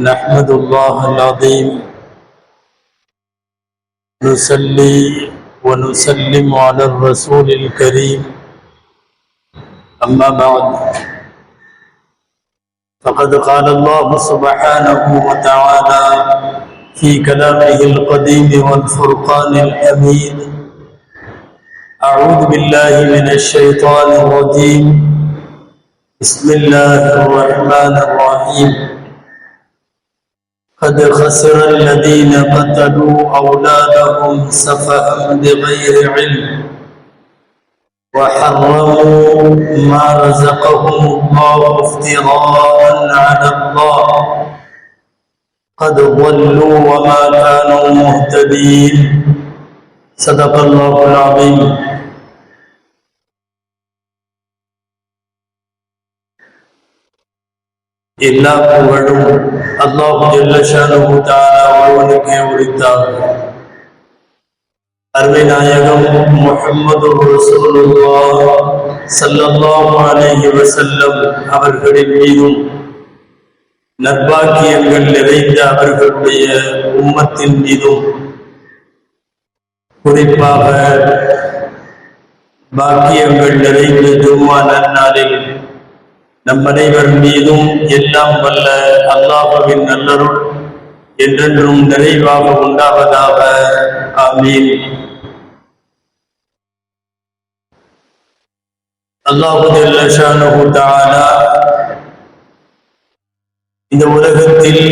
نحمد الله العظيم. نصلي ونسلم على الرسول الكريم. أما بعد فقد قال الله سبحانه وتعالى في كلامه القديم والفرقان الحميد أعوذ بالله من الشيطان الرجيم. بسم الله الرحمن الرحيم. قد خسر الذين قتلوا أولادهم سفها بغير علم وحرموا ما رزقهم الله افتراء على الله. قد ضلوا وما كانوا مهتدين. صدق الله العظيم. எல்லா புகழும் அல்லாஹு ஜல்லஷானு தாலா ஒருவனுக்கே உரித்தாகும் அருமை நாயகம் முகமது ரசூலுல்லாஹ் ஸல்லல்லாஹு அலைஹி வஸல்லம் அவர்களின் மீதும் நற்பாக்கியங்கள் நிறைந்த அவர்களுடைய உம்மத்தின் மீதும் குறிப்பாக பாக்கியங்கள் நிறைந்த ஜும்மா நன்னாளில் நம் அனைவர் மீதும் எல்லாம் வல்ல அல்லாஹுவின் நல்லருள் என்றென்றும் நிறைவாக உண்டாவதாக. ஆமீன். அல்லாஹு இந்த உலகத்தில்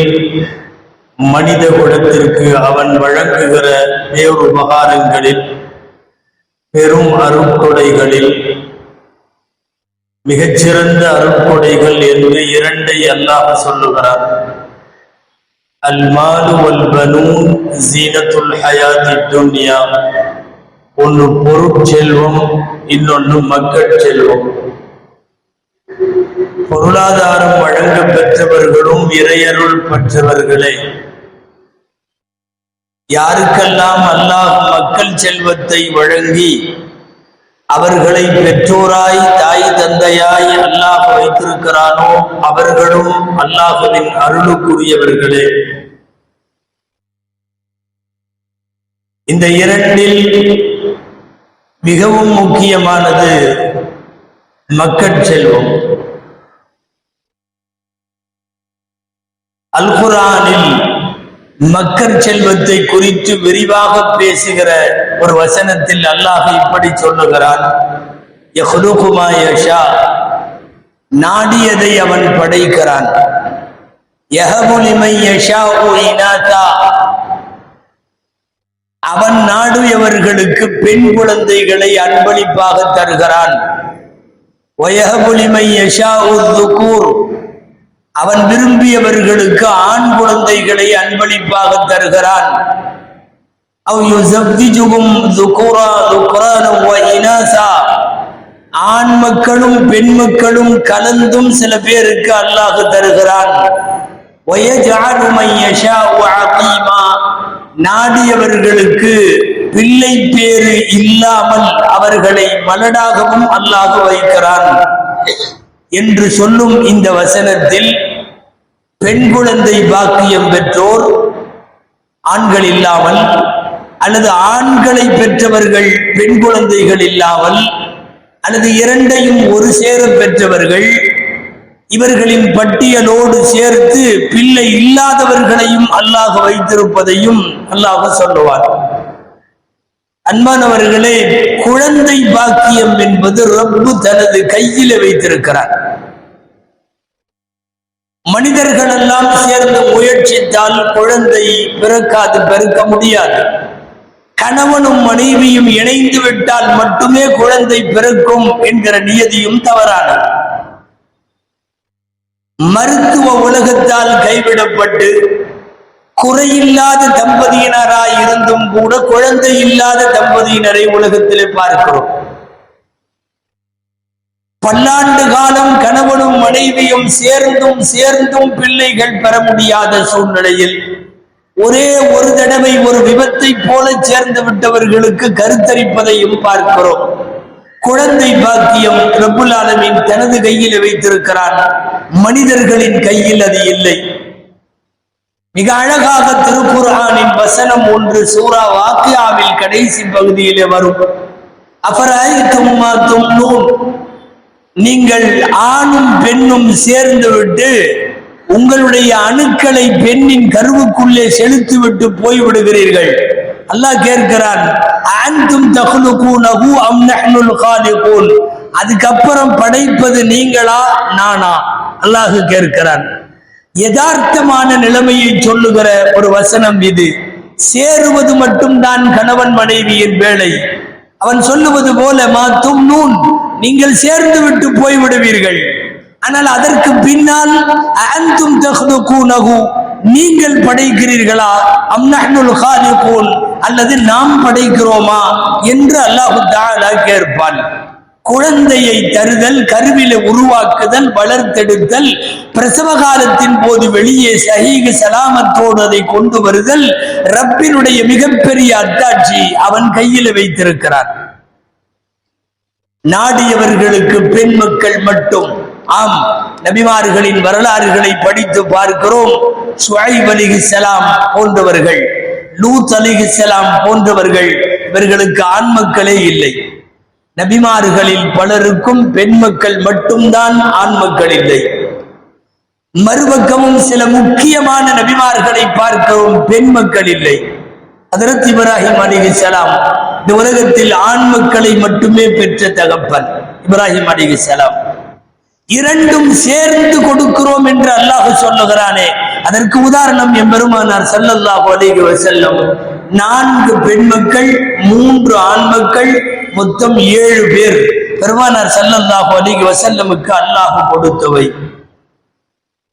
மனித குலத்திற்கு அவன் வழங்குகிற பேருபகாரங்களில் பெரும் அருட்கொடைகளில் மிகச்சிறந்த அருட்கொடைகள் என்று இரண்டை அல்லாஹ் சொல்லுகிறார். அல்மாலு வல் பனூன் ஜீனத்துல் ஹயாத்தி துன்யா. ஒன்று பொருட்செல்வம் இன்னொன்று மக்கள் செல்வம் பொருளாதாரம் வழங்க பெற்றவர்களும் இறையருள் பெற்றவர்களே. யாருக்கெல்லாம் அல்லாஹ் மக்கள் செல்வத்தை வழங்கி அவர்களை பெற்றோராய் தாய் தந்தையாய் அல்லாஹ் வைத்திருக்கிறானோ அவர்களும் அல்லாஹுவின் அருளுக்குரியவர்களே. இந்த இரண்டில் மிகவும் முக்கியமானது மக்கள் செல்வம். அல்குரானில் மக்கர் மக்கள் செல்வத்தை குறித்து விரிவாக பேசுகிற ஒரு வசனத்தில் அல்லாஹ் இப்படி சொல்லுகிறான் யஷா நாடியதை அவன் படைக்கிறான் யஷா இனாதா அவன் நாடுயவர்களுக்கு பெண் குழந்தைகளை அன்பளிப்பாக தருகிறான் வயஹபுலிமை யஷா துக்கூர் அவன் விரும்பியவர்களுக்கு ஆண் குழந்தைகளை அன்பளிப்பாக தருகிறான். ஆண் மக்களும் பெண் மக்களும் கலந்தும் சில பேருக்கு அல்லாஹ் தருகிறான். நாடியவர்களுக்கு பிள்ளை பேரு இல்லாமல் அவர்களை மலடாகவும் அல்லாஹ் வைக்கிறான். என்று சொல்லும் இந்த வசனத்தில் பெண் குழந்தை பாக்கியம் பெற்றோர் ஆண்கள் இல்லாமல் அல்லது ஆண்களை பெற்றவர்கள் பெண் குழந்தைகள் இல்லாமல் அல்லது இரண்டையும் ஒரு சேர பெற்றவர்கள் இவர்களின் பட்டியலோடு சேர்த்து பிள்ளை இல்லாதவர்களையும் அல்லாஹ் வைத்திருப்பதையும் அல்லாஹ் சொல்லுவார் அன்பானவர்களே குழந்தை பாக்கியம் என்பது ரப்பு தனது கையில வைத்திருக்கிறார். மனிதர்கள் எல்லாம் சேர்ந்து முயற்சித்தால் குழந்தை பிறக்காது பெருக்க முடியாது. கணவனும் மனைவியும் இணைந்து விட்டால் மட்டுமே குழந்தை பிறக்கும் என்கிற நியதியும் தவறானது. மருத்துவ உலகத்தால் கைவிடப்பட்டு குறையில்லாத தம்பதியினராய் இருந்தும் கூட குழந்தை இல்லாத தம்பதியினரை உலகத்திலே பார்க்கிறோம். பல்லாண்டு காலம் கணவனும் மனைவியும் சேர்ந்தும் சேர்ந்தும் பிள்ளைகள் பெற முடியாத சூழ்நிலையில் ஒரே ஒரு தடவை ஒரு விபத்தை போல சேர்ந்து விட்டவர்களுக்கு கருத்தரிப்பதையும் பார்க்கிறோம். குழந்தை பாக்கியம் ரபுல் ஆலமின் தனது கையில் வைத்திருக்கிறான். மனிதர்களின் கையில் அது இல்லை. மிக அழகாக திருக்குர்ஆனின் வசனம் ஒன்று சூரா வாக்கியாவில் கடைசி பகுதியிலே வரும். அபராயித்தும் நீங்கள் ஆணும் பெண்ணும் சேர்ந்து விட்டு உங்களுடைய அணுக்களை பெண்ணின் கருவுக்குள்ளே செலுத்தி விட்டு போய்விடுகிறீர்கள். அல்லாஹ் கேட்கிறான் அம் அதுக்கப்புறம் படைப்பது நீங்களா நானா? அல்லாஹ் கேட்கிறான் யதார்த்தமான நிலைமையை சொல்லுகிற ஒரு வசனம் இது. சேருவது மட்டும்தான் கணவன் மனைவியின் வேலை. அவன் சொல்லுவது போல மாத்தும் நூன் நீங்கள் சேர்ந்து விட்டு போய்விடுவீர்கள். ஆனால் அதற்கு பின்னால் அன்தும் தஹ்லுகூனஹு நீங்கள் படைக்கிறீர்களா? அம் நஹ்னுல் அல்லது நாம் படைக்கிறோமா? என்று அல்லாஹு தஆலா கேட்பான். குழந்தையை தருதல் கருவில உருவாக்குதல் வளர்த்தெடுத்தல் பிரசவ காலத்தின் போது வெளியே சஹீக சலாமத்தோடு அதை கொண்டு வருதல் ரப்பினுடைய மிகப்பெரிய அத்தாட்சி அவன் கையில வைத்திருக்கிறான். நாடியவர்களுக்கு பெண் மக்கள் மட்டும். ஆம் நபிமார்களின் வரலாறுகளை படித்து பார்க்கிறோம். சுவைப் சலாம் போன்றவர்கள் லூத் அலிஹிஸ்ஸலாம் போன்றவர்கள் இவர்களுக்கு ஆண் மக்களே இல்லை. நபிமார்களில் பலருக்கும் பெண் மக்கள் மட்டும்தான் ஆண் மக்கள் இல்லை. மறுபக்கமும் சில முக்கியமான நபிமார்களை பார்க்கவும் பெண் மக்கள் இல்லை. அதரத் இப்ராஹிம் அலிஹிஸ்ஸலாம் இந்த உலகத்தில் ஆண் மக்களை மட்டுமே பெற்ற தகப்பன். இப்ராஹிம் அலிஹிஸ்ஸலாம் இரண்டும் சேர்ந்து கொடுக்கிறோம் என்று அல்லாஹ் சொல்லுகிறானே. அதற்கு உதாரணம் எம்பெருமானார் சல்லல்லாஹு அலிஹி வசல்லம் நான்கு பெண் மக்கள் மூன்று ஆண் மக்கள் மொத்தம் ஏழு பேர். பெருமானார் ஸல்லல்லாஹு அலைஹி வசல்லமுக்கு அல்லாஹு கொடுத்தவை.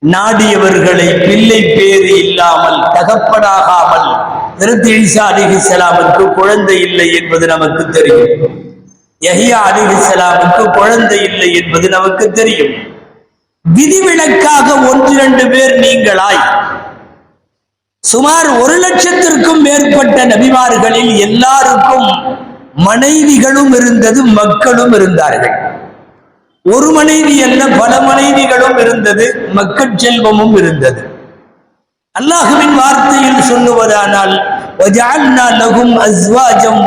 நாடியவர்களை பிள்ளை பேறு இல்லாமல் தகப்படாகாமல் திருத்தி ஈசா அலிஹிஸ்ஸலாமுக்கு குழந்தை இல்லை என்பது நமக்கு தெரியும். யஹியா அலிஹிஸ்ஸலாமுக்கு குழந்தை இல்லை என்பது நமக்கு தெரியும். விதிவிலக்காக ஒன்று இரண்டு பேர் நீங்களாய். சுமார் ஒரு லட்சத்திற்கும் மேற்பட்ட நபிமார்களில் எல்லாருக்கும் மனைவிகளும் இருந்தது மக்களும் இருந்தார்கள். ஒரு மனைவி அல்ல பல மனைவிகளும் இருந்தது மக்கள் செல்வமும் இருந்தது. அல்லாஹுவின் வார்த்தையில் சொல்லுவதானால் அஸ்வாஜம்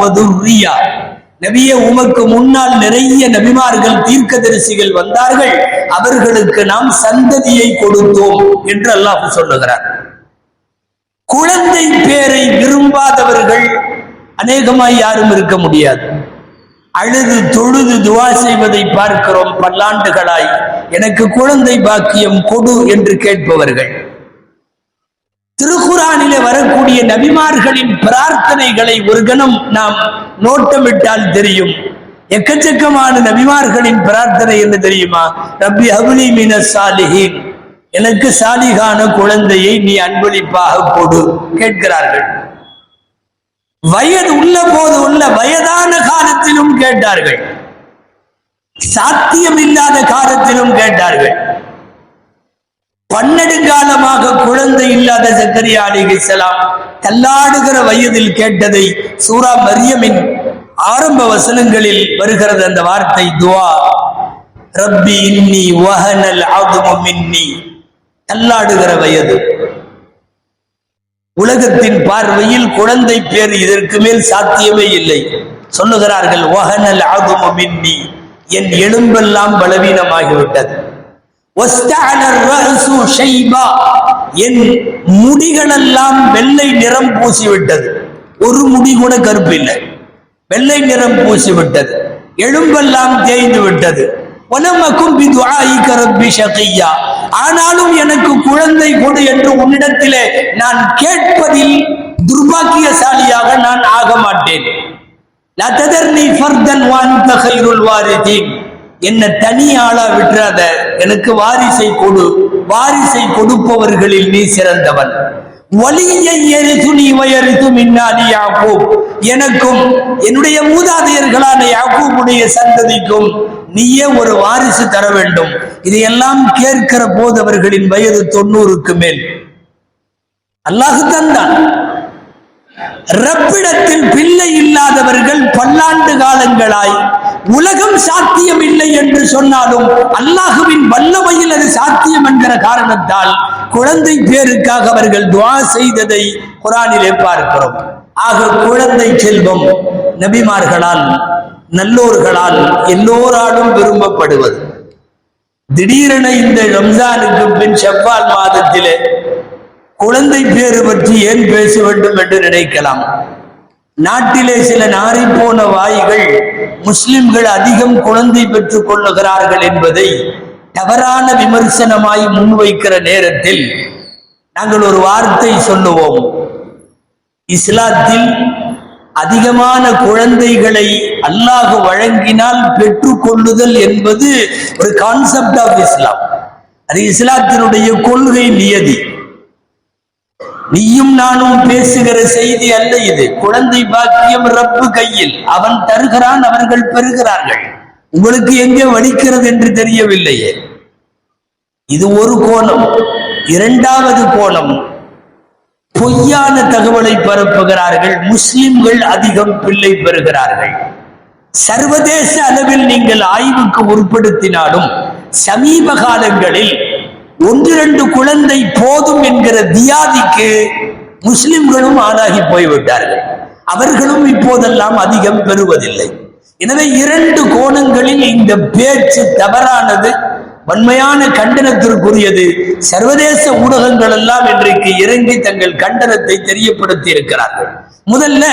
நபிய உமக்கு முன்னால் நிறைய நபிமார்கள் தீர்க்க தரிசிகள் வந்தார்கள். அவர்களுக்கு நாம் சந்ததியை கொடுத்தோம் என்று அல்லாஹ் சொல்லுகிறார். குழந்தை பேரை விரும்பாதவர்கள் அநேகமாய் யாரும் இருக்க முடியாது. அழுது தொழுது துவா செய்வதை பார்க்கிறோம் பல்லாண்டுகளாய். எனக்கு குழந்தை பாக்கியம் கொடு என்று கேட்பவர்கள். திருக்குறானிலே வரக்கூடிய நபிமார்களின் பிரார்த்தனைகளை ஒரு கணம் நாம் நோட்டமிட்டால் தெரியும். எக்கச்சக்கமான நபிமார்களின் பிரார்த்தனை என்ன தெரியுமா? ரப்பி அபுலி மின சாலிஹீன். எனக்கு சாலிகான குழந்தையை நீ அன்பளிப்பாக கொடு கேட்கிறார்கள். வயது உள்ள போது உள்ள வயதான காலத்திலும் கேட்டார்கள். சாத்தியம் இல்லாத காலத்திலும் கேட்டார்கள். பன்னெடுங்காலமாக குழந்தை இல்லாத சக்கரியா அலிகலாம் தள்ளாடுகிற வயதில் கேட்டதை சூரா மரியமின் ஆரம்ப வசனங்களில் வருகிறது அந்த வார்த்தை துவா. ரப்பி இன்னி வஹனல் ஆகுமம் இன்னி தள்ளாடுகிற வயது. உலகத்தின் பார்வையில் குழந்தை பேர் இதற்கு மேல் சாத்தியமே இல்லை. சொல்லுகிறார்கள் ஒஹனல் ஆகுமமின்னி என் எலும்பெல்லாம் பலவீனமாகிவிட்டது. என் முடிகளெல்லாம் வெள்ளை நிறம் பூசிவிட்டது. ஒரு முடி கூட கருப்பு இல்லை வெள்ளை நிறம் பூசிவிட்டது. எலும்பெல்லாம் தேய்ந்து விட்டது உலமக்கும் ஆனாலும் எனக்கு குழந்தை கொடு என்று உன்னிடத்திலே நான் கேட்பதில் துர்பாக்கியசாலியாக நான் ஆக மாட்டேன். ஃபர்தன் என்ன தனி ஆளா விட்டுறாத எனக்கு வாரிசை கொடு வாரிசை கொடுப்பவர்களில் நீ சிறந்தவன். வலியை எரித்து நீ வயரித்து மின்னாடி யாக்கூப். எனக்கும் என்னுடைய மூதாதையர்களான யாக்கூபுடைய சந்ததிக்கும் நீயே ஒரு வாரிசு தர வேண்டும். இதையெல்லாம் கேட்கிற போது அவர்களின் வயது தொண்ணூறுக்கு மேல். அல்லாஹு தந்தான். ரப்பிடத்தில் பிள்ளை இல்லாதவர்கள் பல்லாண்டு காலங்களாய் உலகம் சாத்தியம் இல்லை என்று சொன்னாலும் அல்லாஹுவின் வல்லமையில் அது சாத்தியம் என்கிற காரணத்தால் குழந்தை பேருக்காக அவர்கள் துவா செய்ததை குரானிலே பார்க்கிறோம். ஆக குழந்தை செல்வம் நபிமார்களால் நல்லோர்களால் எல்லோராலும் விரும்பப்படுவது. திடீரென இந்த ரம்ஜானுக்கு பின் செவ்வால் மாதத்திலே குழந்தை பேறு பற்றி ஏன் பேச வேண்டும் என்று நினைக்கலாம்? நாட்டிலே சில நாரி போன வாய்கள் முஸ்லிம்கள் அதிகம் குழந்தை பெற்றுக் கொள்ளுகிறார்கள் என்பதை தவறான விமர்சனமாய் முன்வைக்கிற நேரத்தில் நாங்கள் ஒரு வார்த்தை சொல்லுவோம். இஸ்லாத்தில் அதிகமான குழந்தைகளை அல்லாஹ் வழங்கினால் பெற்றுக்கொள்ளுதல் என்பது ஒரு கான்செப்ட் ஆஃப் இஸ்லாம் அது இஸ்லாத்தினுடைய கொள்கை நியதி. நீயும் நானும் பேசுகிற செய்தி அல்ல இது. குழந்தை பாக்கியம் ரப்பு கையில். அவன் தருகிறான் அவர்கள் பெறுகிறார்கள். உங்களுக்கு எங்கே வலிக்கிறது என்று தெரியவில்லையே. இது ஒரு கோணம். இரண்டாவது கோணம். பொய்யான தகவலை பரப்புகிறார்கள். முஸ்லிம்கள் அதிகம் பிள்ளை பெறுகிறார்கள். சர்வதேச அளவில் நீங்கள் ஆய்வுக்கு உட்படுத்தினாலும் சமீப காலங்களில் ஒன்றிரண்டு குழந்தை போதும் என்கிற தியாதிக்கு முஸ்லிம்களும் ஆளாகி போய்விட்டார்கள். அவர்களும் இப்போதெல்லாம் அதிகம் பெறுவதில்லை. எனவே இரண்டு கோணங்களில் இந்த பேச்சு தவறானது. வன்மையான கண்டனத்திற்குரியது. சர்வதேச ஊடகங்கள் எல்லாம் இன்றைக்கு இறங்கி தங்கள் கண்டனத்தை தெரியப்படுத்தி இருக்கிறார்கள் முதல்ல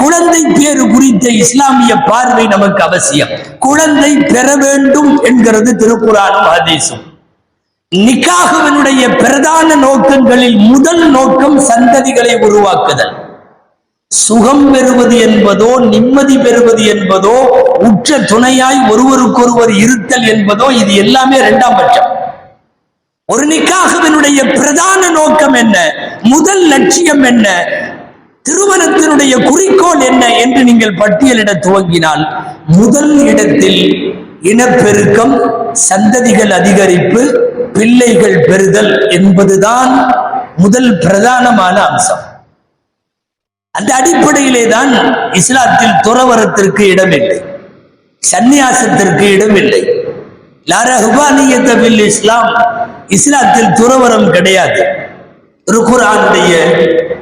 குழந்தை பேரு குறித்த இஸ்லாமிய பார்வை நமக்கு அவசியம். குழந்தை பெற வேண்டும் என்கிறது திருக்குறானும் ஹதீஸும். நிக்காகவனுடைய பிரதான நோக்கங்களில் முதல் நோக்கம் சந்ததிகளை உருவாக்குதல். சுகம் பெறுவது என்பதோ நிம்மதி பெறுவது என்பதோ உற்ற துணையாய் ஒருவருக்கொருவர் இருத்தல் என்பதோ இது எல்லாமே இரண்டாம் பட்சம். ஒரு நிக்காகுவனுடைய பிரதான நோக்கம் என்ன? முதல் லட்சியம் என்ன? திருமணத்தினுடைய குறிக்கோள் என்ன என்று நீங்கள் பட்டியலிட துவங்கினால் முதல் இடத்தில் இனப்பெருக்கம் சந்ததிகள் அதிகரிப்பு பிள்ளைகள் பெறுதல் என்பதுதான் முதல் பிரதானமான அம்சம். அந்த அடிப்படையிலே தான் இஸ்லாத்தில் துறவரத்திற்கு இடமில்லை. சந்நியாசத்திற்கு இடமில்லை. லாரஹுபானியத்தில் இஸ்லாம் இஸ்லாத்தில் துறவரம் கிடையாது. ருகுரானுடைய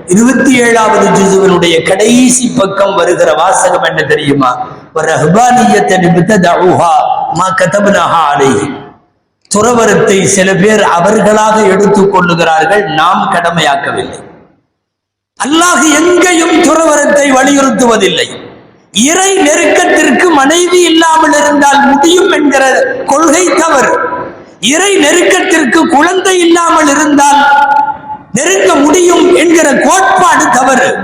இருபத்தி ஏழாவது ஜிசுவனுடைய கடைசி பக்கம் வருகிற வாசகம் என்ன தெரியுமா? ரஹ்பானியத்தை நிமித்ததூஹா மா கதபனஹா அலைஹி. துறவரத்தை சில பேர் அவர்களாக எடுத்துக் கொள்ளுகிறார்கள் நாம் கடமையாக்கவில்லை. அல்லாஹ் எங்கேயும் துறவரத்தை வலியுறுத்துவதில்லை. இறை நெருக்கத்திற்கு மனைவி இல்லாமல் இருந்தால் முடியும் என்கிற கொள்கை தவறு. இறை நெருக்கத்திற்கு குழந்தை இல்லாமல் இருந்தால் நெருங்க முடியும் என்கிற கோட்பாடு தவறு.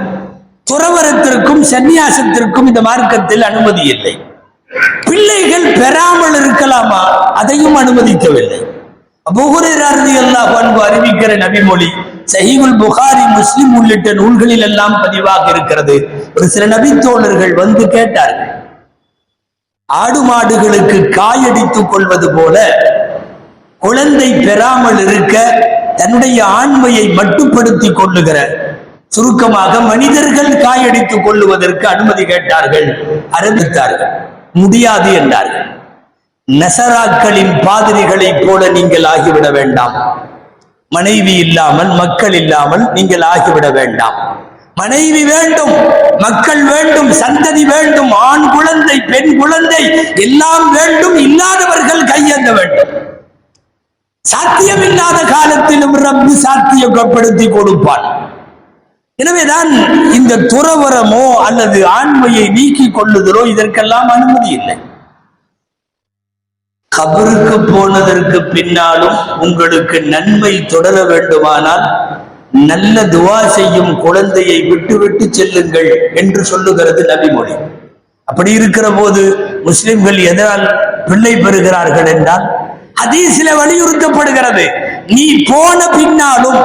துறவரத்திற்கும் சந்நியாசத்திற்கும் இந்த மார்க்கத்தில் அனுமதி இல்லை. பிள்ளைகள் பெறாமல் இருக்கலாமா? அதையும் அனுமதிக்கவில்லை. அபுகுரதி அறிவிக்கிற நபிமொழி சஹீபுல் புகாரி முஸ்லிம் உள்ளிட்ட நூல்களில் எல்லாம் பதிவாக இருக்கிறது. ஒரு சில நபித்தோழர்கள் வந்து கேட்டார்கள் ஆடு மாடுகளுக்கு காயடித்துக் கொள்வது போல குழந்தை பெறாமல் இருக்க தன்னுடைய ஆண்மையை மட்டுப்படுத்தி கொள்ளுகிற சுருக்கமாக மனிதர்கள் காயடித்துக் கொள்ளுவதற்கு அனுமதி கேட்டார்கள் அறிவித்தார்கள். முடியாது என்றார்கள். நசராக்களின் பாதிரிகளைப் போல நீங்கள் ஆகிவிட வேண்டாம். மனைவி இல்லாமல் மக்கள் இல்லாமல் நீங்கள் ஆகிவிட வேண்டாம். மனைவி வேண்டும் மக்கள் வேண்டும் சந்ததி வேண்டும் ஆண் குழந்தை பெண் குழந்தை எல்லாம் வேண்டும் இல்லாதவர்கள் கையேந்த வேண்டும். சாத்தியமில்லாத காலத்திலும் ரப்பு சாத்தியப்படுத்தி கொடுப்பான். எனவேதான் இந்த துறவரமோ அல்லது ஆண்மையை நீக்கிக் கொள்ளுதலோ இதற்கெல்லாம் அனுமதி இல்லை. கபருக்கு போனதற்கு பின்னாலும் உங்களுக்கு நன்மை தொடர வேண்டுமானால் நல்ல துவா செய்யும் குழந்தையை விட்டு செல்லுங்கள் என்று சொல்லுகிறது நபிமொழி. அப்படி இருக்கிற போது முஸ்லிம்கள் எதனால் பிள்ளை பெறுகிறார்கள் என்றால் அதே சில வலியுறுத்தப்படுகிறது. நீ போன பின்னாலும்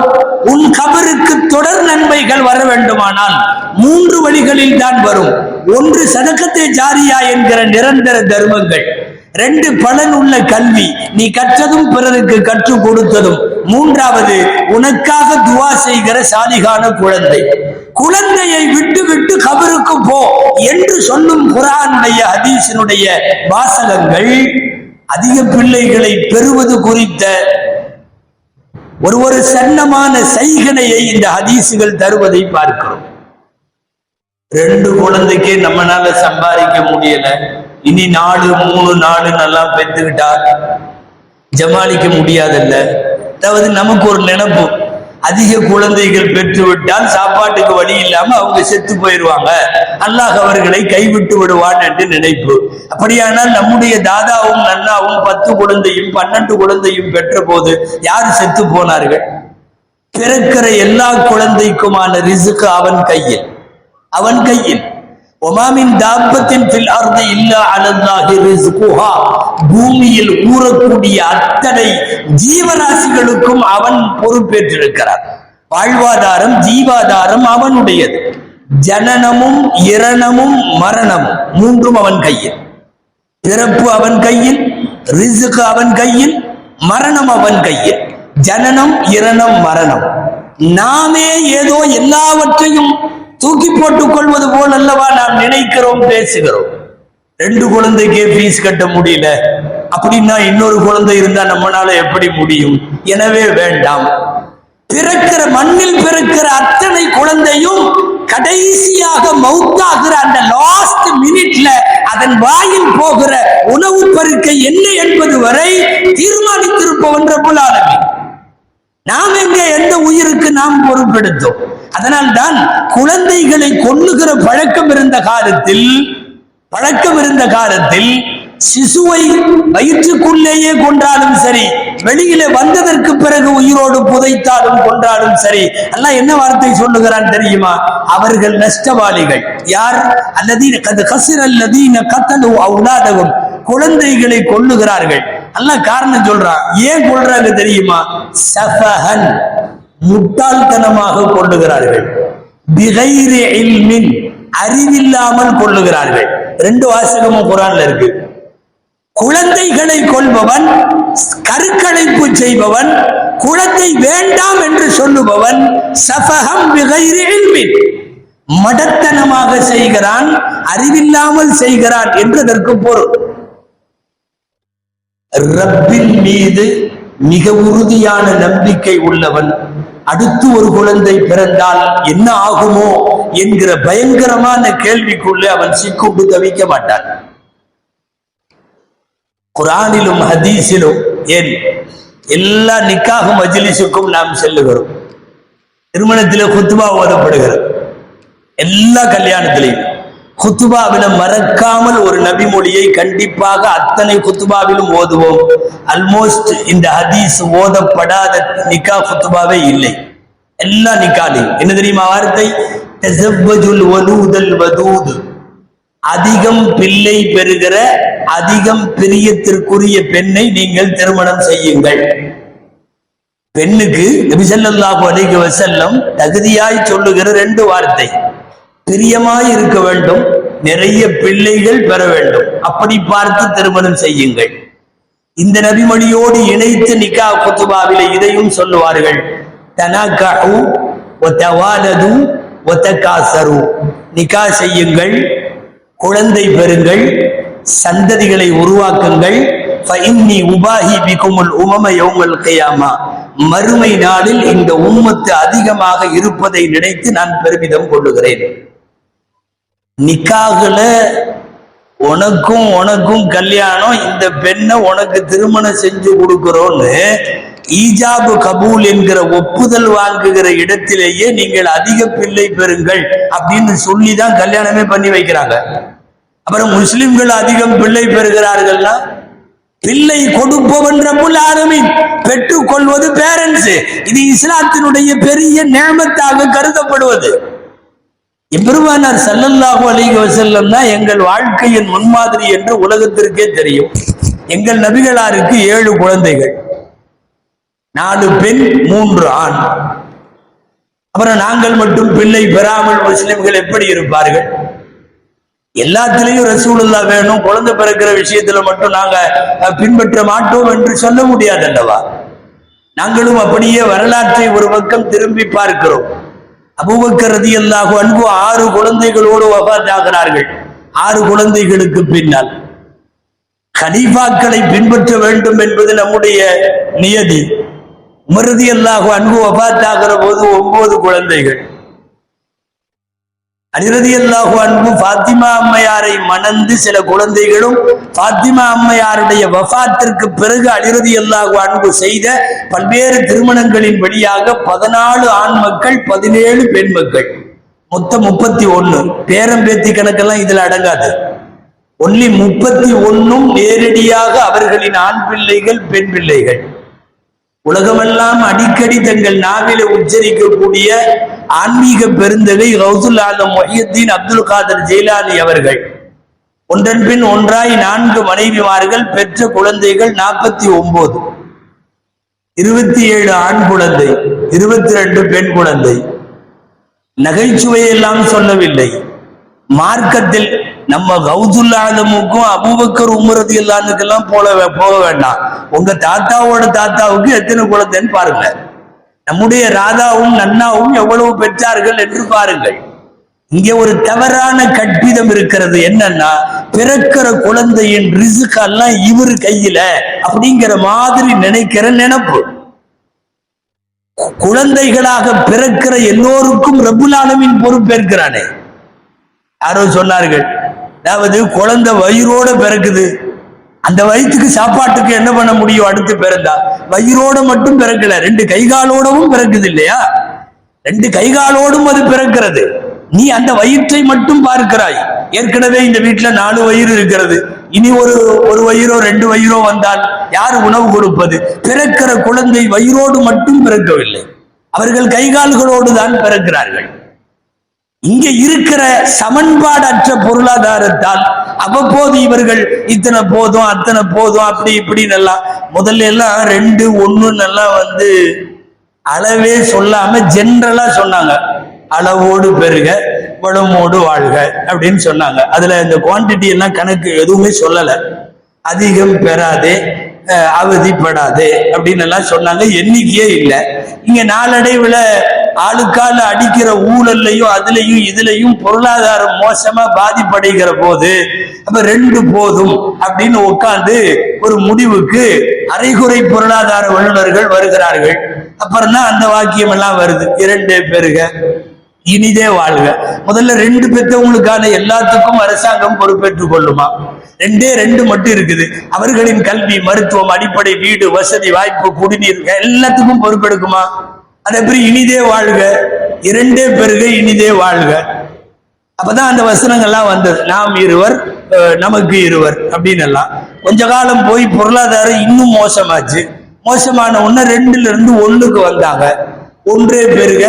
உன் கபருக்கு தொடர் நன்மைகள் வர வேண்டுமானால் மூன்று வழிகளில் தான் வரும். ஒன்று சதக்கத்தை ஜாரியா என்கிற நிரந்தர தர்மங்கள். ரெண்டு பலன் உள்ள கல்வி. நீ கற்றதும் பிறருக்கு கற்றுக் கொடுத்ததும். மூன்றாவது உனக்காக துவா செய்கிற சாலிகான குழந்தை. குழந்தையை விட்டு விட்டு கபருக்கு போ என்று சொல்லும் குரானுடைய ஹதீசனுடைய வாசகங்கள் அதிக பிள்ளைகளை பெறுவது குறித்த ஒரு ஒரு சன்னமான சைகனையை இந்த ஹதீசுகள் தருவதை பார்க்கிறோம். ரெண்டு குழந்தைக்கு நம்மனால சம்பாதிக்க முடியல. இனி நாலு மூணு நாலு நல்லா பெற்றுக்கிட்டா ஜமாளிக்க முடியாதல்ல? அதாவது நமக்கு ஒரு நினைப்பு. அதிக குழந்தைகள் பெற்றுவிட்டால் சாப்பாட்டுக்கு வழி இல்லாம அவங்க செத்து போயிடுவாங்க அல்லாஹ் அவர்களை கைவிட்டு விடுவான் என்று நினைப்பு. அப்படியானால் நம்முடைய தாதாவும் நன்னாவும் பத்து குழந்தையும் பன்னெண்டு குழந்தையும் பெற்ற போது யார் செத்து போனார்கள்? பிறக்கிற எல்லா குழந்தைக்குமான ரிசுக்கு அவன் கையில். அவன் கையில். ஒமாமின் தாப்பத்தின் பில் அர்த்த இல்லா அலல்லாஹி ரிஸ்குஹா பூமியில் கூறக்கூடிய அத்தனை ஜீவராசிகளுக்கும் அவன் பொறுப்பேற்றிருக்கிறார் வாழ்வாதாரம் ஜீவாதாரம் அவனுடையது ஜனனமும் இரணமும் மரணமும் மூன்றும் அவன் கையில் பிறப்பு அவன் கையில் ரிசுக்கு அவன் கையில் மரணம் அவன் கையில் ஜனனம் இரணம் மரணம் நாமே ஏதோ எல்லாவற்றையும் தூக்கி போட்டுக் கொள்வது போல் அல்லவா நாம் நினைக்கிறோம் பேசுகிறோம். ரெண்டு குழந்தைக்கே ஃபீஸ் கட்ட முடியல. அப்படின்னா இன்னொரு குழந்தை இருந்தா நம்மளால எப்படி முடியும்? எனவே வேண்டாம். பிறக்கிற மண்ணில் பிறக்கிற அத்தனை குழந்தையும் கடைசியாக மவுத்தாகிற அந்த லாஸ்ட் மினிட்ல அதன் வாயில் போகிற உணவு பருக்கை என்ன என்பது வரை தீர்மானித்திருப்பவன் ரபுல் ஆலமீன். நாம் எங்கே எந்த உயிருக்கு நாம் பொறுப்பெடுத்தோம் அதனால் தான் குழந்தைகளை கொல்லுகிற பழக்கம் இருந்த காலத்தில் பழக்கம் இருந்த காலத்தில் சிசுவை வயிற்றுக்குள்ளேயே கொன்றாலும் சரி வெளியில வந்ததற்கு பிறகு உயிரோடு புதைத்தாலும் கொன்றாலும் சரி எல்லாம் என்ன வார்த்தை சொல்லுகிறான் தெரியுமா? அவர்கள் நஷ்டவாளிகள். யார்? அல்லதீன கது கசிர் அல்லதீன கத்தலு அவுலாதகம் குழந்தைகளை கொல்லுகிறார்கள். நல்லா காரணம் சொல்றான் ஏன் கொள்றாங்க தெரியுமா? சஃபஹன் முட்டாள்தனமாக கொள்ளுகிறார்கள். பிகைரி இல்மின் அறிவில்லாமல் கொள்ளுகிறார்கள். ரெண்டு வாசகமும் குரான்ல இருக்கு. குழந்தைகளை கொள்பவன் கருக்கலைப்பு செய்பவன் குழந்தை வேண்டாம் என்று சொல்லுபவன் சஃபகம் பிகைரி இல்மின். மடத்தனமாக செய்கிறான் அறிவில்லாமல் செய்கிறான் என்றதற்கு பொருள். ரப்பின் மீது மிக உறுதியான நம்பிக்கை உள்ளவன். அடுத்து ஒரு குழந்தை பிறந்தால் என்ன ஆகுமோ என்கிற பயங்கரமான கேள்விக்குள்ளே அவன் சிக்குண்டு தவிக்க மாட்டான். குரானிலும் ஹதீஸிலும் ஏன் எல்லா நிக்காக மஜ்லிஸுக்கும் நாம் செல்லுகிறோம். திருமணத்திலே குத்துபா ஓதப்படுகிறது. எல்லா கல்யாணத்திலையும். குத்துபாவில மறக்காமல் ஒரு நபிமொழியை கண்டிப்பாக அத்தனை குத்துபாவிலும் ஓதுவோம். அல்மோஸ்ட் இந்த ஹதீஸ் ஓதப்படாத நிக்கா குத்துபாவே இல்லை. எல்லா நிக்காலையும். என்ன தெரியுமா வார்த்தை? வதூது. அதிகம் பிள்ளை பெறுகிற அதிகம் பிரியத்திற்குரிய பெண்ணை நீங்கள் திருமணம் செய்யுங்கள். பெண்ணுக்கு நபிசல்லாஹு அலிக வசல்லம் தகுதியாய் சொல்லுகிற ரெண்டு வார்த்தை. பிரியமாய் இருக்க வேண்டும் நிறைய பிள்ளைகள் பெற வேண்டும் அப்படி பார்த்து திருமணம் செய்யுங்கள். இந்த நபிமொழியோடு இணைத்து நிக்கா குத்துபாவில இதையும் சொல்லுவார்கள். தனகஹு ஒத்தவாலது ஒத்தகாசரு நிக்கா செய்யுங்கள் குழந்தை பெறுங்கள் சந்ததிகளை உருவாக்குங்கள். ஃபஇன்னி உபாஹி பிகுமுல் உமம யௌமல் கையாமா. மறுமை நாளில் இந்த உம்மத்து அதிகமாக இருப்பதை நினைத்து நான் பெருமிதம் கொள்ளுகிறேன். நிக்காகுல உனக்கும் உனக்கும் கல்யாணம் இந்த பெண்ணை உனக்கு திருமணம் செஞ்சு கொடுக்குறோன்னு ஈஜாபு கபூல் என்கிற ஒப்புதல் வாங்குகிற இடத்திலேயே நீங்கள் அதிக பிள்ளை பெறுங்கள் அப்படின்னு சொல்லி தான் கல்யாணமே பண்ணி வைக்கிறாங்க. அப்புறம் முஸ்லிம்கள் அதிகம் பிள்ளை பெறுகிறார்கள்னா பிள்ளை கொடுப்பவன் ரபுல் ஆலமின் பெற்றுக் கொள்வது பேரண்ட்ஸ் இது இஸ்லாத்தினுடைய பெரிய நேமத்தாக கருதப்படுவது. எம்பெருமானார் ஸல்லல்லாஹு அலிக வஸல்லம் தான் எங்கள் வாழ்க்கையின் முன்மாதிரி என்று உலகத்திற்கே தெரியும். எங்கள் நபிகளாருக்கு ஏழு குழந்தைகள். நாலு பெண் மூன்று ஆண். அப்புறம் நாங்கள் மட்டும் பிள்ளை பெறாமல் முஸ்லிம்கள் எப்படி இருப்பார்கள்? எல்லாத்திலையும் ரசூலுல்லா வேணும். குழந்தை பிறக்கிற விஷயத்துல மட்டும் நாங்க பின்பற்ற மாட்டோம் என்று சொல்ல முடியாது அல்லவா? நாங்களும் அப்படியே வரலாற்றை ஒரு பக்கம் திரும்பி பார்க்கிறோம். அபூபக்கர் ரதியல்லாஹு அன்பு ஆறு குழந்தைகளோடு வபாத்தாகிறார்கள். ஆறு குழந்தைகளுக்கு பின்னால் கலீஃபாக்களை பின்பற்ற வேண்டும் என்பது நம்முடைய நியதி. உமரதி அல்லாஹு அன்பு வபாத்தாகிற போது ஒன்பது குழந்தைகள். அலிரதி அல்லாஹு அன்பு பாத்திமா அம்மையாரை மணந்து சில குழந்தைகளும் பாத்திமா அம்மையாருடைய வஃத்திற்கு பிறகு அலிரதி அல்லாஹு அன்பு செய்த பல்வேறு திருமணங்களின் வழியாக பதினாலு ஆண் மக்கள் பதினேழு பெண் மக்கள். மொத்தம் முப்பத்தி ஒன்று பேரம் பேத்தி கணக்கெல்லாம் இதுல அடங்காது. ஒன்லி முப்பத்தி ஒன்னும் நேரடியாக அவர்களின் ஆண் பிள்ளைகள் பெண் பிள்ளைகள். உலகமெல்லாம் அடிக்கடி தங்கள் நாவில உச்சரிக்கக்கூடிய ஆன்மீக பெருந்தகை ரவுசுல் ஆலம் மொஹியத்தீன் அப்துல் காதர் ஜெயிலானி அவர்கள். ஒன்றன் பின் ஒன்றாய் நான்கு மனைவிமார்கள் பெற்ற குழந்தைகள் நாற்பத்தி ஒன்பது இருபத்தி ஏழு ஆண் குழந்தை இருபத்தி ரெண்டு பெண் குழந்தை. நகைச்சுவையெல்லாம் சொல்லவில்லை. மார்க்கத்தில் நம்ம கௌதுல்லாதமுக்கும் அபூபக்கர் உமரது இல்லாந்துக்கெல்லாம் போல போக வேண்டாம். உங்க தாத்தாவோட தாத்தாவுக்கு எத்தனை குழந்தைன்னு பாருங்க. நம்முடைய ராதாவும் நன்னாவும் எவ்வளவு பெற்றார்கள் என்று பாருங்கள். இங்கே ஒரு தவறான கற்பிதம் இருக்கிறது என்னன்னா பிறக்கிற குழந்தையின் ரிசுக்கெல்லாம் இவர் கையில அப்படிங்கிற மாதிரி நினைக்கிற நினைப்பு. குழந்தைகளாக பிறக்கிற எல்லோருக்கும் ரபுலானவின் பொறுப்பேற்கிறானே. யாரோ சொன்னார்கள் அதாவது குழந்தை வயிறோட பிறக்குது. அந்த வயிற்றுக்கு சாப்பாட்டுக்கு என்ன பண்ண முடியும்? அடுத்து பிறந்தா. வயிறோட மட்டும் பிறக்கல ரெண்டு கைகாலோடவும் பிறக்குது இல்லையா? ரெண்டு கைகாலோடும் அது பிறக்கிறது. நீ அந்த வயிற்றை மட்டும் பார்க்கிறாய். ஏற்கனவே இந்த வீட்டுல நாலு வயிறு இருக்கிறது. இனி ஒரு ஒரு வயிறோ ரெண்டு வயிறோ வந்தால் யார் உணவு கொடுப்பது? பிறக்கிற குழந்தை வயிறோடு மட்டும் பிறக்கவில்லை. அவர்கள் கைகால்களோடு தான் பிறக்கிறார்கள். இங்க இருக்கிற சமன்பாடற்ற பொருளாதாரத்தால் அவ்வப்போது இவர்கள் இத்தனை போதும் அத்தனை போதும் அப்படி இப்படின்னு எல்லாம் முதல்ல எல்லாம் ரெண்டு ஒண்ணுன்னு எல்லாம் வந்து அளவே சொல்லாம ஜென்ரலா சொன்னாங்க. அளவோடு பெருக வளமோடு வாழ்க அப்படின்னு சொன்னாங்க. அதுல இந்த குவான்டிட்டி எல்லாம் கணக்கு எதுவுமே சொல்லல. அதிகம் பெறாதே அவதிப்படாது அப்படின்னு எல்லாம் சொன்னாங்க. எண்ணிக்கையே இல்லை. இங்க நாளடைவுல ஆளுக்கால அடிக்கிற ஊழல்லையும் அதுலயும் இதுலயும் பொருளாதாரம் மோசமா பாதிப்படைகிற போது அப்ப ரெண்டு போதும் அப்படின்னு உட்கார்ந்து ஒரு முடிவுக்கு அரைகுறை பொருளாதார வல்லுநர்கள் வருகிறார்கள். அப்புறம் தான் அந்த வாக்கியம் எல்லாம் வருது. இரண்டே பெருக இனிதே வாழ்க. முதல்ல ரெண்டு பெற்றவங்களுக்கான எல்லாத்துக்கும் அரசாங்கம் பொறுப்பேற்றுக் கொள்ளுமா? ரெண்டே ரெண்டு மட்டும் இருக்குது. அவர்களின் கல்வி மருத்துவம் அடிப்படை வீடு வசதி வாய்ப்பு குடிநீர் எல்லாத்துக்கும் பொறுப்பெடுக்குமா அது எப்படி இனிதே வாழ்க. இரண்டே பெருக இனிதே வாழ்க. அப்பதான் அந்த வசனங்கள்லாம் வந்தது. நாம் இருவர் நமக்கு இருவர் அப்படின்னு எல்லாம் கொஞ்ச காலம் போய் பொருளாதாரம் இன்னும் மோசமாச்சு. மோசமான உடனே ரெண்டுல இருந்து ஒண்ணுக்கு வந்தாங்க. ஒன்றே பெருக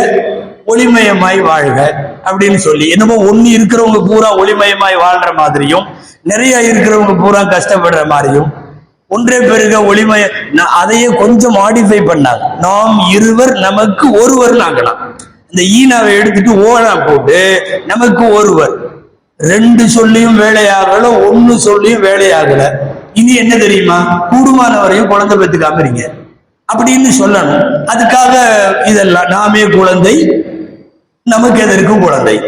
ஒளிமயமாய் வாழ்க அப்படின்னு சொல்லி என்னமோ ஒண்ணு இருக்கிறவங்க பூரா ஒளிமயமாய் வாழ்ற மாதிரியும் நிறைய இருக்கிறவங்க பூரா கஷ்டப்படுற மாதிரியும் ஒன்றே பெருக ஒளிமய அதையே கொஞ்சம் மாடிஃபை பண்ணாங்க. நாம் இருவர் நமக்கு ஒருவர் ஆகலாம் இந்த ஈனாவை எடுத்துட்டு ஓனா போட்டு நமக்கு ஒருவர். ரெண்டு சொல்லியும் வேலையாகல ஒன்னு சொல்லியும் வேலையாகல. இனி என்ன தெரியுமா? கூடுமான வரையும் குழந்தை பெற்றுக்காம இருங்க. அப்படின்னு சொல்லணும். அதுக்காக இதெல்லாம் நாமே குழந்தை நமக்கு எதற்கும் குழந்தை?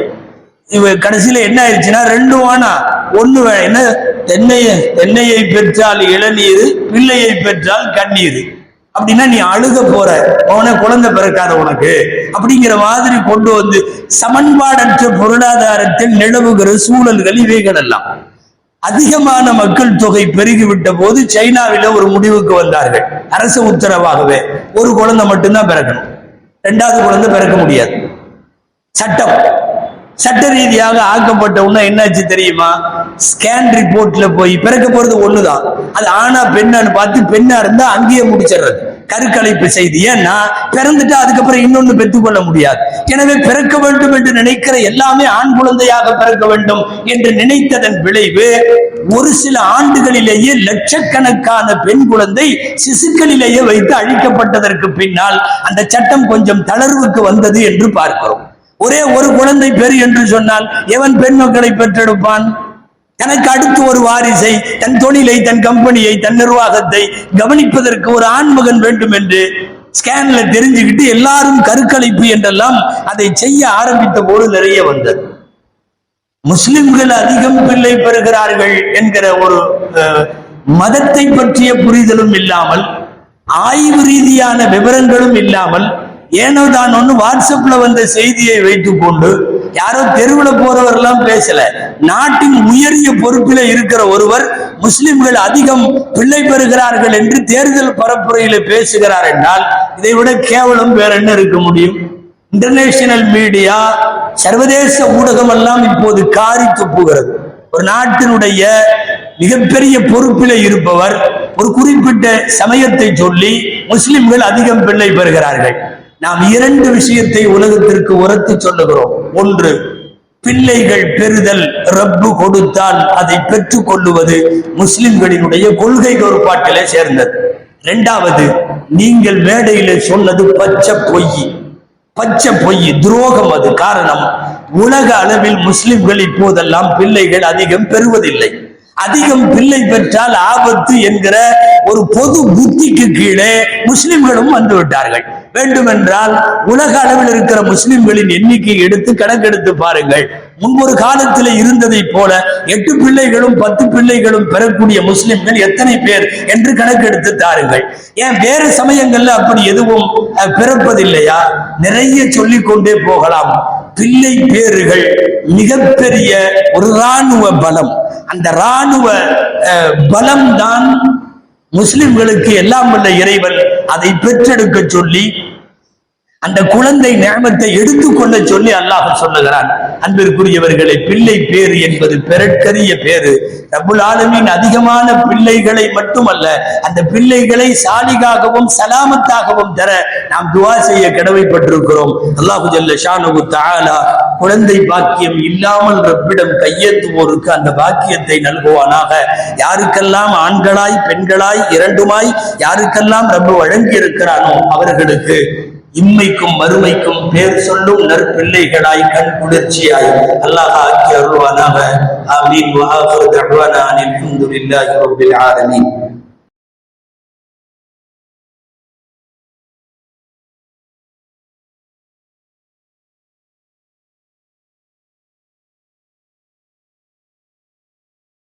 இவ கடைசியில என்ன ஆயிடுச்சுன்னா ரெண்டு வானா. ஒண்ணு என்ன? தென்னையை தென்னையை பெற்றால் இளநீர் பிள்ளையை பெற்றால் கண்ணீர். அப்படின்னா நீ அழுக போற. அவன குழந்தை பிறக்காத உனக்கு. அப்படிங்கிற மாதிரி கொண்டு வந்து சமன்பாடற்ற பொருளாதாரத்தில் நிலவுகிற சூழல்கள் இவைகள் எல்லாம். அதிகமான மக்கள் தொகை பெருகிவிட்ட போது சைனாவில ஒரு முடிவுக்கு வந்தார்கள். அரசு உத்தரவாகவே. ஒரு குழந்தை மட்டும்தான் பிறக்கணும். ரெண்டாவது குழந்தை பிறக்க முடியாது. சட்டம். சட்ட ரீதியாக ஆக்கப்பட்ட உடனே என்னாச்சு தெரியுமா? ஸ்கேன் ரிப்போர்ட்ல போய் பிறக்க போறது ஒண்ணுதான். அது ஆனா பெண்ணான்னு பார்த்து பெண்ணா இருந்தா அங்கேயே முடிச்சிடுறது. கருக்கலைப்பு செய்தி. ஏன்னா பிறந்துட்டு அதுக்கப்புறம் இன்னொன்னு பெற்றுக்கொள்ள முடியாது. எனவே பிறக்க வேண்டும் என்று நினைக்கிற எல்லாமே ஆண் குழந்தையாக பிறக்க வேண்டும் என்று நினைத்ததன் விளைவு ஒரு சில ஆண்டுகளிலேயே லட்சக்கணக்கான பெண் குழந்தை சிசுக்களிலேயே வைத்து அழிக்கப்பட்டதற்கு பின்னால் அந்த சட்டம் கொஞ்சம் தளர்வுக்கு வந்தது என்று பார்க்கிறோம். ஒரே ஒரு குழந்தை பெரு என்று சொன்னால் எவன் பெண் மக்களை பெற்றெடுப்பான்? தனக்கு அடுத்து ஒரு வாரிசை தன் தொழிலை தன் கம்பெனியை தன் நிர்வாகத்தை கவனிப்பதற்கு ஒரு ஆண்மகன் வேண்டும் என்று ஸ்கேன்ல தெரிஞ்சுக்கிட்டு எல்லாரும் கருக்கலைப்பு என்றெல்லாம் அதை செய்ய ஆரம்பித்த போது நிறைய வந்தது. முஸ்லிம்கள் அதிகம் பிள்ளை பெறுகிறார்கள் என்கிற ஒரு மதத்தை பற்றிய புரிதலும் இல்லாமல் ஆய்வு ரீதியான விவரங்களும் இல்லாமல் ஏனோ தான் ஒண்ணு வாட்ஸ்அப்ல வந்த செய்தியை வைத்து கொண்டு யாரோ தெருவில் போறவரெல்லாம் பேசல. நாட்டின் உயரிய பொறுப்பில இருக்கிற ஒருவர் முஸ்லிம்கள் அதிகம் பிள்ளை பெறுகிறார்கள் என்று தேர்தல் பரப்புரையில பேசுகிறார் என்றால் இதை விட கேவலம் வேற என்ன இருக்க முடியும்? இன்டர்நேஷனல் மீடியா சர்வதேச ஊடகம் எல்லாம் இப்போது காரி துப்புகிறது. ஒரு நாட்டினுடைய மிகப்பெரிய பொறுப்பில இருப்பவர் ஒரு குறிப்பிட்ட சமயத்தை சொல்லி முஸ்லிம்கள் அதிகம் பிள்ளை பெறுகிறார்கள். நாம் இரண்டு விஷயத்தை உலகத்திற்கு உரத்து சொல்லுகிறோம். ஒன்று பிள்ளைகள் பெறுதல் ரப்பு கொடுத்தால் அதை பெற்றுக் கொள்ளுவது முஸ்லிம்களினுடைய கொள்கை கோட்பாட்டிலே சேர்ந்தது. இரண்டாவது நீங்கள் மேடையில சொன்னது பச்சை பொய். பச்சை பொய் துரோகம் அது. காரணம் உலக அளவில் முஸ்லிம்கள் இப்போதெல்லாம் பிள்ளைகள் அதிகம் பெறுவதில்லை. அதிகம் பிள்ளை பெற்றால் ஆபத்து என்கிற ஒரு பொது புத்திக்கு கீழே முஸ்லிம்களும் வந்து விட்டார்கள். வேண்டுமென்றால் உலக அளவில் இருக்கிற முஸ்லிம்களின் எண்ணிக்கை எடுத்து கணக்கெடுத்து பாருங்கள். முன்பொரு காலத்தில் இருந்ததை போல எட்டு பிள்ளைகளும் பத்து பிள்ளைகளும் பெறக்கூடிய முஸ்லிம்கள் எத்தனை பேர் என்று கணக்கெடுத்து தாருங்கள். ஏன் வேறு சமயங்கள்ல அப்படி எதுவும் அஹ், பிறப்பதில்லையா? நிறைய சொல்லிக் கொண்டே போகலாம். பிள்ளை பேறுகள் மிகப்பெரிய ஒரு ராணுவ பலம். அந்த ராணுவ அஹ், பலம்தான் முஸ்லிம்களுக்கு எல்லாம் வல்ல இறைவன் அதை பெற்றெடுக்க சொல்லி அந்த குழந்தை நேமத்தை எடுத்துக்கொள்ள சொல்லி அல்லாஹ் சொல்லுகிறான். அன்பிற்குரியவர்களை பிள்ளை பேரு என்பது பெறற்கரிய பேரு ரபுல் ஆலமின் அதிகமான பிள்ளைகளை மட்டுமல்ல அந்த பிள்ளைகளை சாலிகாகவும் சலாமத்தாகவும் தர நாம் துவா செய்ய கடமைப்பட்டிருக்கிறோம். அல்லாஹு ஜல்ல ஷானுகு தாலா குழந்தை பாக்கியம் இல்லாமல் ரப்பிடம் கையேத்துவோருக்கு அந்த பாக்கியத்தை நல்குவானாக. யாருக்கெல்லாம் ஆண்களாய் பெண்களாய் இரண்டுமாய் யாருக்கெல்லாம் ரப்பு வழங்கி இருக்கிறானோ அவர்களுக்கு இம்மைக்கும் மறுமைக்கும் பேர் சொல்லும் நற்பிள்ளைகளாய் கண் குளிர்ச்சியாய். அல்லாஹ் ஆக்கி அருள்வானாக. ஆமீன். வ ஆஃபிரு தஅவானா அனில் ஹம்துலில்லாஹி ரப்பில் ஆலமீன்.